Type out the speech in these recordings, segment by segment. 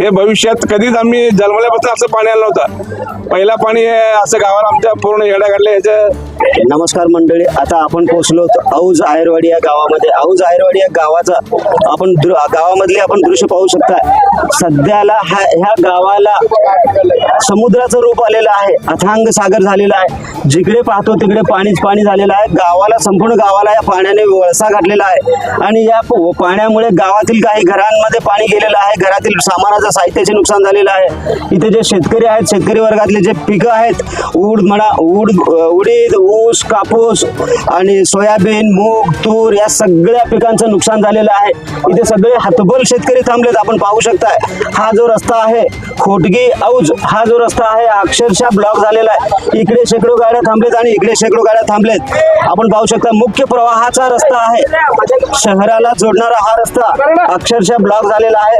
हे भविष्यात कधीच आम्ही जन्मल्यापासून असं पाणी आलं नव्हतं. पहिला पाणी असं गावाला आमच्या पूर्ण येड्या काढल्या याच्या नमस्कार मंडळी आता आपण पोहोचलो औज आयरवाडी या गावामध्ये. औज आयरवाडी या गावाचा आपण दृ- गावामधले आपण दृश्य पाहू शकता. सध्याला हा ह्या गावाला समुद्राचं रूप आलेलं आहे. अथांग सागर झालेला आहे. जिकडे पाहतो तिकडे पाणीच पाणी झालेलं आहे. गावाला संपूर्ण गावाला या पाण्याने वळसा घातलेला आहे. आणि या पाण्यामुळे गावातील काही घरांमध्ये पाणी गेलेलं आहे. घरातील सामानाचं साहित्याचे नुकसान झालेलं आहे. इथे जे शेतकरी आहेत शेतकरी वर्गातले जे पिकं आहेत ऊड म्हणा ऊड उडीद ऊस कापूस आणि सोयाबीन मूग तूर या सगळ्या पिकांचं नुकसान झालेलं आहे. इथे सगळे हातबल शेतकरी थांबलेत आपण पाहू शकताय. हा जो रस्ता आहे खोटगी औज हा जो रस्ता आहे अक्षरशः ब्लॉक झालेला आहे. इकडे शेकडो गाड्या थांबलेत आणि इकडे शेकडो गाड्या थांबलेत. आपण पाहू शकता मुख्य प्रवाहाचा रस्ता आहे. शहराला जोडणारा हा रस्ता अक्षरशः ब्लॉक झालेला आहे.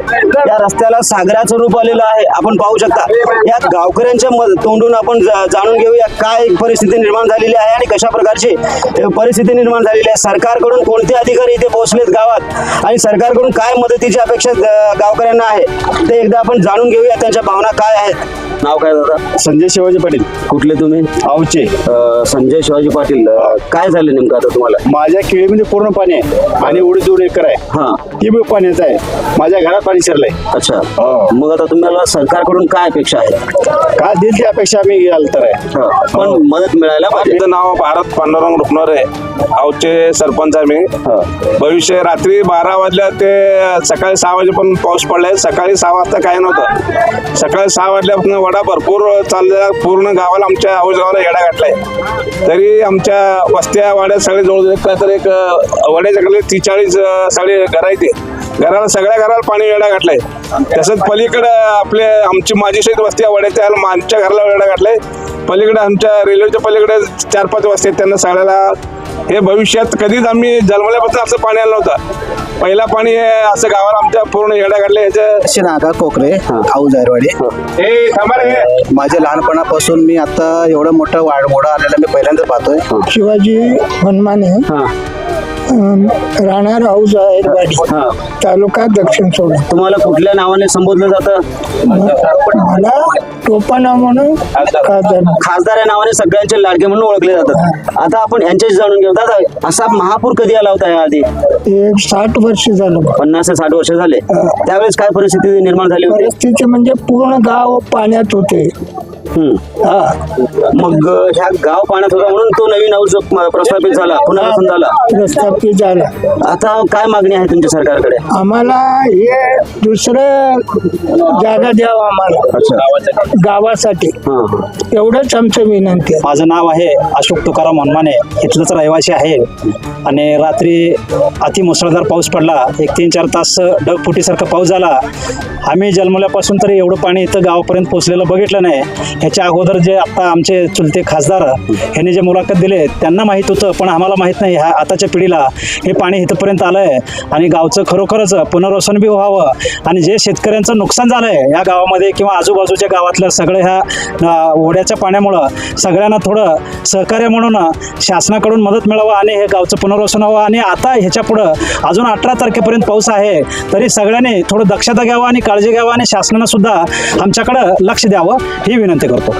या रस्त्याला सागराचं रूप आलेलं आहे. आपण पाहू शकता या गावकऱ्यांच्या तोंडून आपण जाणून घेऊया काय परिस्थिती निर्माण झालेली आहे आणि कशा प्रकारची परिस्थिती निर्माण झालेली आहे. सरकारकडून कोणते अधिकारी इथे पोहोचलेत गावात आणि सरकारकडून काय मदतीची अपेक्षा गावकऱ्यांना आहे ते एकदा आपण जाणून घेऊया त्यांच्या भावना काय आहेत. नाव काय दादा? संजय शिवाजी पाटील. कुठले तुम्ही? आवचे संजय शिवाजी पाटील काय झालं नेमकं आता तुम्हाला? माझ्या केळीमध्ये पूर्ण पाणी आहे आणि उडी दोन एकर आहे. हा. ती बी पाण्याचं आहे. माझ्या घरात पाणी शिरलंय. अच्छा. हो. मग आता तुम्हाला सरकारकडून काय अपेक्षा आहे? काय देईल ती अपेक्षा आम्ही घ्याल तर आहे. हा, पण मदत मिळायला पाहिजे. माझं नाव भारत पांडुरंग रुपनोरे गावचे सरपंच आहे मी. भविष्य रात्री बारा वाजल्या ते सकाळी सहा वाजेपर्यंत पाऊस पडलाय. सकाळी सहा वाजता काय नव्हतं. सकाळी सहा वाजल्यापासून वडा भरपूर चाललेला पूर्ण गावाला आमच्या औज गावाला येडा घातलाय तरी आमच्या वस्त्या वाड्यात सगळे जवळ काय तर एक अं, वड्याच्या खाली तीस चाळीस अं, सगळे घर आहेत ते. घराला सगळ्या घराला पाणी वेडा घातलाय तसंच पलीकडे आपले आमची माझी शेत वस्ती आहे वड्याच्या त्याला आमच्या घराला वेडा घातलाय. पलीकडे आमच्या रेल्वेच्या पलीकडे चार पाच वस्ती आहेत त्यांना सगळ्याला हे भविष्यात कधीच आम्ही जन्मल्यापासून असं पाणी आलं नव्हतं. पहिला पाणी हे असं गावाला आमच्या पूर्ण येडा घातलं ह्याचं नागा कोकरे हे. थांबा रे. माझ्या लहानपणापासून मी आता एवढं मोठं वाढ मोठा आलेला मी पहिल्यांदा पाहतोय. शिवाजी हनुमाने हा. राहणार हाऊस आहे हा. तालुका दक्षिण सोडा तुम्हाला कुठल्या नावाने संबोधलं जातं? मला टोपाना म्हणून खासदार. खासदार. या नावाने सगळ्यांचे लाडके म्हणून ओळखले जातात. आता आपण यांच्याशी जाणून घेऊ. दादा असा महापूर कधी आला होता या आधी? एक साठ वर्ष झालं. पन्नास ते साठ वर्ष झाले. त्यावेळेस काय परिस्थिती निर्माण झाली होती? परिस्थिती म्हणजे पूर्ण गाव पाण्यात होते. हम्म. हा. मग अं, ह्या गाव पाण्यात होता म्हणून तो नवीन औज प्रस्थापित झाला पुनर्वसन झाला. प्रस्थापित झाला आता काय मागणी आहे तुमच्या सरकारकडे? आम्हाला हे दुसरं जागा द्यावं आम्हाला. गावासाठी. एवढंच आमचं विनंती आहे. माझं नाव आहे अशोक तुकाराम हनुमाने इथलंच रहिवासी आहे. आणि रात्री अति मुसळधार पाऊस पडला. एक तीन चार तास ढगफुटीसारखा पाऊस झाला. आम्ही जन्मल्यापासून तरी एवढं पाणी इथं गावापर्यंत पोहोचलेलं बघितलं नाही. ह्याच्या अगोदर जे आता आमचे चुलते खासदार ह्यांनी जे मुलाखत दिले त्यांना माहीत होतं पण आम्हाला माहीत नाही. ह्या आताच्या पिढीला हे पाणी इथंपर्यंत आलं आहे आणि गावचं खरोखरच पुनर्वसन बी व्हावं आणि जे शेतकऱ्यांचं नुकसान झालं आहे या गावामध्ये किंवा आजूबाजूच्या गावातल्या सगळ्या ह्या ओढ्याच्या पाण्यामुळं सगळ्यांना थोडं सहकार्य म्हणून शासनाकडून मदत मिळावं आणि हे गावचं पुनर्वसन व्हावं आणि आता ह्याच्या पुढं अजून अठरा तारखेपर्यंत पाऊस आहे तरी सगळ्यांनी थोडं दक्षता घ्यावं आणि काळजी घ्यावं आणि शासनानं सुद्धा आमच्याकडं लक्ष द्यावं ही विनंती करतो.